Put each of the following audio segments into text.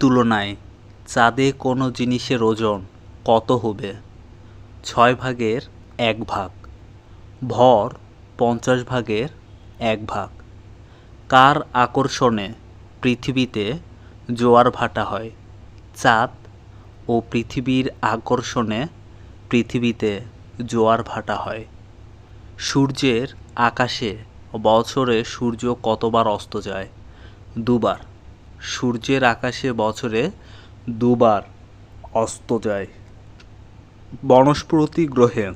তুলনায় চাঁদে কোনো জিনিসের ওজন কত হবে? ছয় ভাগের এক ভাগ। ভর পঞ্চাশ ভাগের এক ভাগ। কার আকর্ষণে পৃথিবীতে জোয়ার ভাটা হয়? চাঁদ ও পৃথিবীর আকর্ষণে পৃথিবীতে জোয়ার ভাটা হয়। সূর্যের আকাশে বছরে সূর্য কতবার অস্ত যায়? দুবার। সূর্যের আকাশে বছরে দুবার অস্ত যায়। বনস্পতি গ্রহে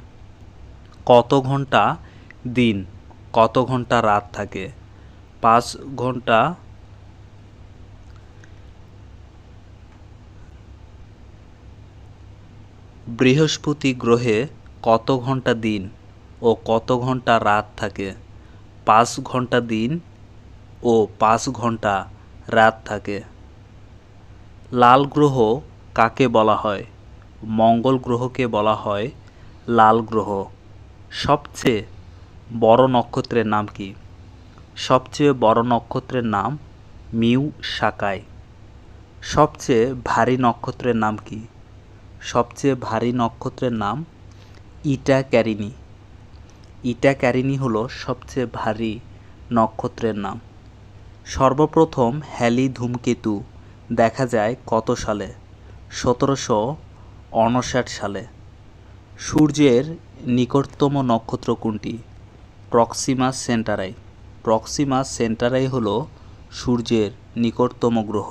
কত ঘণ্টা দিন, কত ঘণ্টা রাত থাকে? পাঁচ ঘণ্টা বৃহস্পতি গ্রহে কত ঘণ্টা দিন ও কত ঘণ্টা রাত থাকে? পাঁচ ঘণ্টা দিন ও পাঁচ ঘণ্টা রাত থাকে। লাল গ্রহ কাকে বলা হয়? মঙ্গল গ্রহকে বলা হয় লাল গ্রহ। সবচেয়ে বড় নক্ষত্রের নাম কি? সবচেয়ে বড় নক্ষত্রের নাম মিউ সাকাই। সবচেয়ে ভারী নক্ষত্রের নাম কি? সবচেয়ে ভারী নক্ষত্রের নাম ইটা ক্যারিনি। ইটা ক্যারিনি হলো সবচেয়ে ভারী নক্ষত্রের নাম। সর্বপ্রথম হ্যালি ধূমকেতু দেখা যায় কত সালে? সতেরোশো অনষাট সালে। সূর্যের নিকটতম নক্ষত্র কোনটি? Proxima Centauri. প্রক্সিমা সেন্টারাই হল সূর্যের নিকটতম গ্রহ।